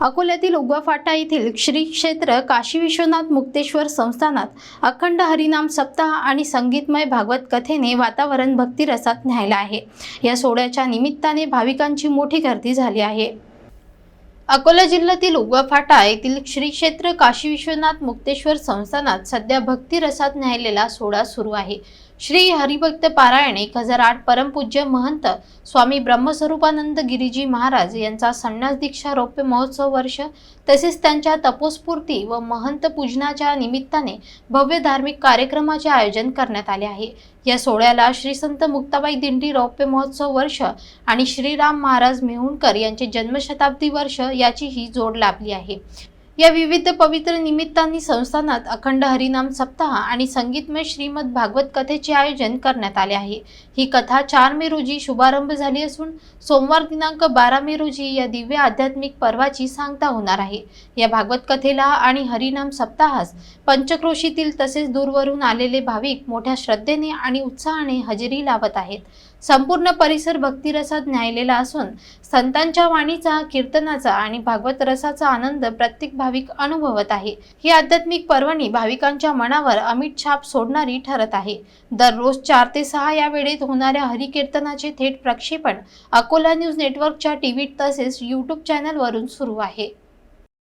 अकोल्यातील उगवाफाटा येथील श्री क्षेत्र काशी विश्वनाथ मुक्तेश्वर संस्थानात अखंड हरिनाम सप्ताह आणि संगीतमय भागवत कथेने वातावरण भक्तिरसात न्यायला आहे. या सोहळ्याच्या निमित्ताने भाविकांची मोठी गर्दी झाली आहे. अकोला जिल्ह्यातील उगवाफाटा येथील श्री क्षेत्र काशी विश्वनाथ मुक्तेश्वर संस्थानात सध्या भक्तिरसात न्यायलेला सोहळा सुरू आहे. श्री हरिभक्त पारायण एक हजार आठ परमपूज्य महंत स्वामी ब्रह्मस्वरूपानंद गिरीजी महाराज यांचा संन्यास दीक्षा रौप्य महोत्सव वर्ष तसेच त्यांच्या तपोस्फूर्ती व महंत पूजनाच्या निमित्ताने भव्य धार्मिक कार्यक्रमाचे आयोजन करण्यात आले आहे. या सोहळ्याला श्री संत मुक्ताबाई दिंडी रौप्य महोत्सव वर्ष आणि श्रीराम महाराज मेहुणकर यांचे जन्मशताब्दी वर्ष याचीही जोड लाभली आहे. या विविध पवित्र निमित्तांनी संस्थानात अखंड हरिनाम सप्ताह आणि संगीतमय श्रीमद भागवत कथेचे आयोजन करण्यात आले आहे. ही कथा चार मे रोजी शुभारंभ झाली असून सोमवार दिनांक बारा मे रोजी या दिव्य आध्यात्मिक पर्वाची सांगता होणार आहे. या भागवत कथेला आणि हरिनाम सप्ताहास पंचक्रोशीतील तसेच दूरवरून आलेले भाविक मोठ्या श्रद्धेने आणि उत्साहाने हजेरी लावत आहेत. संपूर्ण परिसर भक्तिरसात न्यायलेला असून संतांच्या वाणीचा कीर्तनाचा आणि भागवत रसाचा आनंद प्रत्येक भाविक अनुभवत आहे. ही आध्यात्मिक पर्वणी भाविकांच्या मनावर अमिट छाप सोडणारी ठरत आहे. दररोज चार ते सहा या वेळेत होणाऱ्या हरिकीर्तनाचे थेट प्रक्षेपण अकोला न्यूज नेटवर्कच्या टीव्ही तसेच यूट्यूब चॅनलवरून सुरू आहे.